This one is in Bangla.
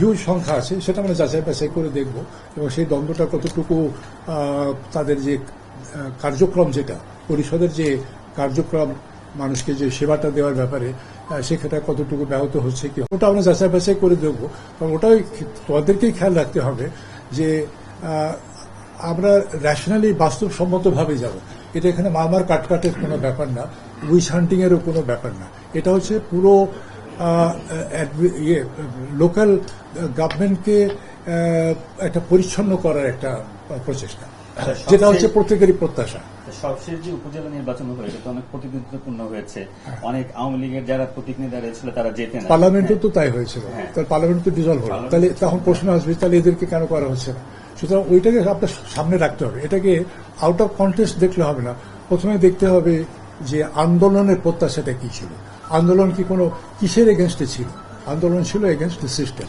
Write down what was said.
হিউজ সংখ্যা আছে, সেটা আমরা যাচাই বাছাই করে দেখব এবং সেই দ্বন্দ্বটা কতটুকু তাদের যে কার্যক্রম যেটা, পরিষদের যে কার্যক্রম, মানুষকে যে সেবাটা দেওয়ার ব্যাপারে সেখানে কতটুকু ব্যাহত হচ্ছে কি, ওটা আমরা যাচাই বাছাই করে দেখব। কারণ ওটাই তোমাদেরকেই খেয়াল রাখতে হবে যে আমরা র্যাশনালি বাস্তবসম্মতভাবে যাব। এটা এখানে মারমার কাটকাটের কোনো ব্যাপার না উইস হান্টিং এরও কোনো ব্যাপার না। এটা হচ্ছে পুরো ইয়ে লোকাল গভর্নমেন্টকে একটা পরিচ্ছন্ন করার একটা প্রচেষ্টা যেটা হচ্ছে প্রত্যেকেরই প্রত্যাশা। সবশেষ যে উপজেলা নির্বাচন হলো এটা তো অনেক প্রতিনিধিত্বপূর্ণ হয়েছে। হ্যাঁ। অনেক আওয়ামী লীগের যারা প্রতিনিধি দাঁড়িয়েছিল তারা যেতে না। পার্লামেন্টও তো তাই হয়েছিল। হ্যাঁ। তার পার্লামেন্ট তো ডিজলভ হলো। তাহলে তখন প্রশ্ন আসবে তাহলে এদেরকে কেন করা হচ্ছে না? সুতরাং ওইটাকে আপনার সামনে রাখতে হবে। এটাকে আউট অফ কন্টেস্ট দেখলে হবে না। প্রথমে দেখতে হবে যে আন্দোলনের প্রত্যাশাটা কি ছিল। আন্দোলন কি কোনো কিসের এগেনস্টে ছিল আন্দোলন ছিল এগেনস্ট দ্য সিস্টেম